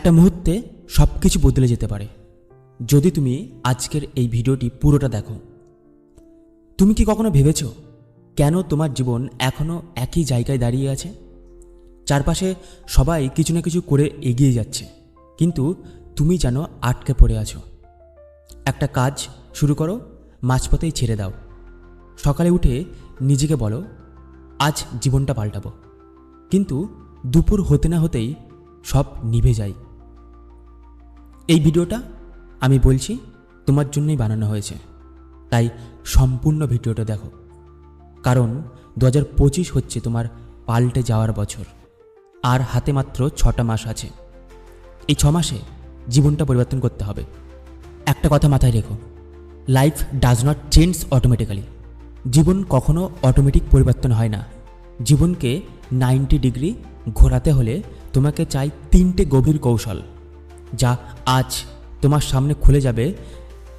একটা মুহূর্তে সব কিছু বদলে যেতে পারে। যদি তুমি আজকের এই ভিডিওটি পুরোটা দেখো, তুমি কি কখনো ভেবেছ কেন তোমার জীবন এখনও একই জায়গায় দাঁড়িয়ে আছে? চারপাশে সবাই কিছু না কিছু করে এগিয়ে যাচ্ছে, কিন্তু তুমি যেন আটকে পড়ে আছো। একটা কাজ শুরু করো, মাঝপথেই ছেড়ে দাও। সকালে উঠে নিজেকে বলো, আজ জীবনটা পাল্টাবো। কিন্তু দুপুর হতে না হতেই সব নিভে যায়। এই ভিডিওটা আমি বলছি তোমার জন্যই বানানো হয়েছে। তাই সম্পূর্ণ ভিডিওটা দেখো। কারণ দু হাজার পঁচিশ হচ্ছে তোমার পাল্টে যাওয়ার বছর। আর হাতে মাত্র ছটা মাস আছে। এই ছ মাসে জীবনটা পরিবর্তন করতে হবে। একটা কথা মাথায় রেখো। Life does not change automatically জীবন কখনো অটোমেটিক পরিবর্তন হয় না। জীবনকে নাইনটি ডিগ্রি ঘোরাতে হলে তোমাকে চাই তিনটে গভীর কৌশল। যা আজ তোমার সামনে খুলে যাবে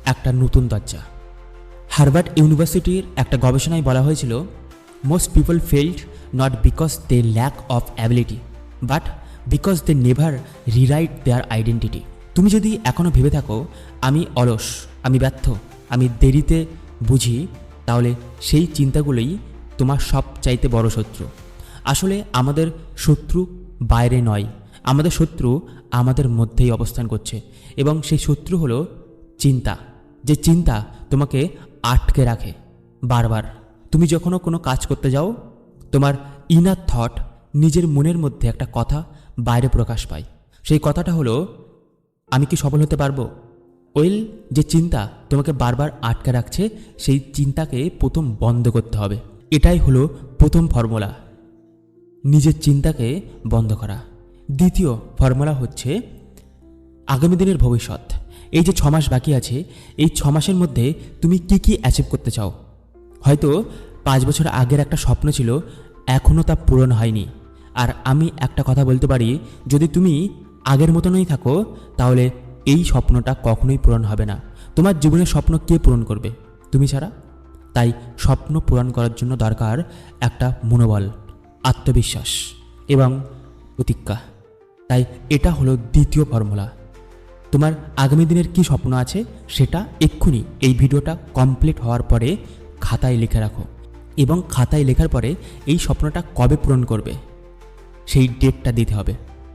একটা নতুন দরজা। হার্ভার্ড ইউনিভার্সিটির একটা গবেষণায় বলা হয়েছিল most people failed not because they lack of ability but because they never rewrite their identity তুমি যদি এখনও ভেবে থাকো, আমি অলস, আমি ব্যর্থ, আমি দেরিতে বুঝি, তাহলে সেই চিন্তাগুলোই তোমার সব চাইতে বড় শত্রু। আসলে আমাদের শত্রু বাইরে নয় আমাদের শত্রু আমাদের মধ্যেই অবস্থান করছে। এবং সেই শত্রু হলো চিন্তা। যে চিন্তা তোমাকে আটকে রাখে বারবার। তুমি যখনও কোনো কাজ করতে যাও, তোমার ইনার থট নিজের মনের মধ্যে একটা কথা বাইরে প্রকাশ পায়। সেই কথাটা হলো, আমি কি সফল হতে পারব? ওয়েল যে চিন্তা তোমাকে বারবার আটকে রাখছে, সেই চিন্তাকে প্রথম বন্ধ করতে হবে। এটাই হলো প্রথম ফর্মুলা নিজের চিন্তাকে বন্ধ করা। দ্বিতীয় ফর্মুলা হচ্ছে আগামী দিনের ভবিষ্যৎ। এই যে ছ মাস বাকি আছে, এই ছ মাসের মধ্যে তুমি কি কি অ্যাচিভ করতে চাও? হয়তো পাঁচ বছর আগের একটা স্বপ্ন ছিল এখনও তা পূরণ হয়নি। আর আমি একটা কথা বলতে পারি, যদি তুমি আগের মতনই থাকো, তাহলে এই স্বপ্নটা কখনোই পূরণ হবে না। তোমার জীবনের স্বপ্ন কে পূরণ করবে? তুমি ছাড়া। তাই স্বপ্ন পূরণ করার জন্য দরকার একটা মনোবল, আত্মবিশ্বাস এবং প্রতিজ্ঞা। তাই এটা হলো দ্বিতীয় ফর্মুলা। তোমার আগামী দিনের কি স্বপ্ন আছে সেটা এক্ষুনি এই ভিডিওটা কমপ্লিট হওয়ার পরে খাতায় লিখে রাখো এবং খাতায় লেখার পরে এই স্বপ্নটা কবে পূরণ করবে সেই ডেটটা দিতে হবে।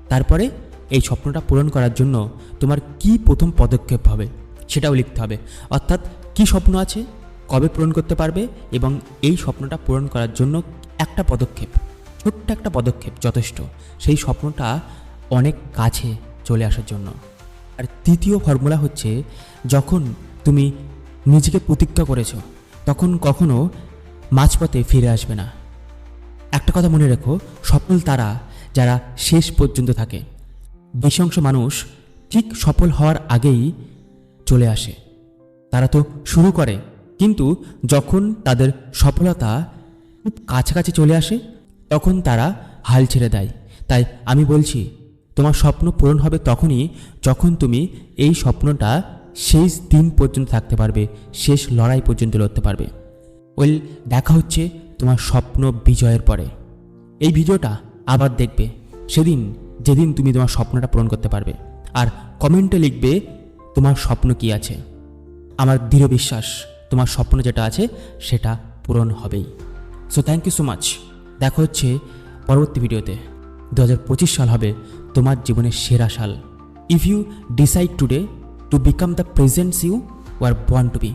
তারপরে এই স্বপ্নটা পূরণ করার জন্য তোমার কি প্রথম পদক্ষেপ হবে সেটাও লিখতে হবে। অর্থাৎ কি স্বপ্ন আছে, কবে পূরণ করতে পারবে এবং এই স্বপ্নটা পূরণ করার জন্য একটা পদক্ষেপ, ছোট্ট একটা পদক্ষেপ যথেষ্ট। সেই স্বপ্নটা অনেক কাছে চলে আসার জন্য। আর তৃতীয় ফর্মুলা হচ্ছে, যখন তুমি নিজেকে প্রতিজ্ঞা করেছ, তখন কখনো মাঝপথে ফিরে আসবে না। একটা কথা মনে রেখো, সফল তারা যারা শেষ পর্যন্ত থাকে বেশি অংশ মানুষ ঠিক সফল হওয়ার আগেই চলে আসে। তারা তো শুরু করে, কিন্তু যখন তাদের সফলতা খুব কাছাকাছি চলে আসে, তখন তারা হাল ছেড়ে দেয়। তাই আমি বলছি তোমার স্বপ্ন পূরণ হবে তখনই যখন তুমি এই স্বপ্নটা শেষ দিন পর্যন্ত থাকতে পারবে, শেষ লড়াই পর্যন্ত লড়তে পারবে। ওয়েল, দেখা হচ্ছে তোমার স্বপ্ন বিজয়ের পরে। এই ভিডিওটা আবার দেখবে। সেদিন, যেদিন তুমি তোমার স্বপ্নটা পূরণ করতে পারবে। আর কমেন্টে লিখবে তোমার স্বপ্ন কি আছে। আমার দৃঢ় বিশ্বাস, তোমার স্বপ্ন যেটা আছে, সেটা পূরণ হবেই। So thank you so much দেখা হচ্ছে পরবর্তী ভিডিওতে। দু হাজার পঁচিশ সাল হবে তোমার জীবনের সেরা সাল। If you decide today to become the presents you were born to be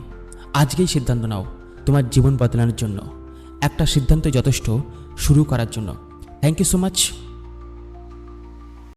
আজকেই সিদ্ধান্ত নাও তোমার জীবন বদলানোর জন্য। একটা সিদ্ধান্ত যথেষ্ট শুরু করার জন্য। Thank you so much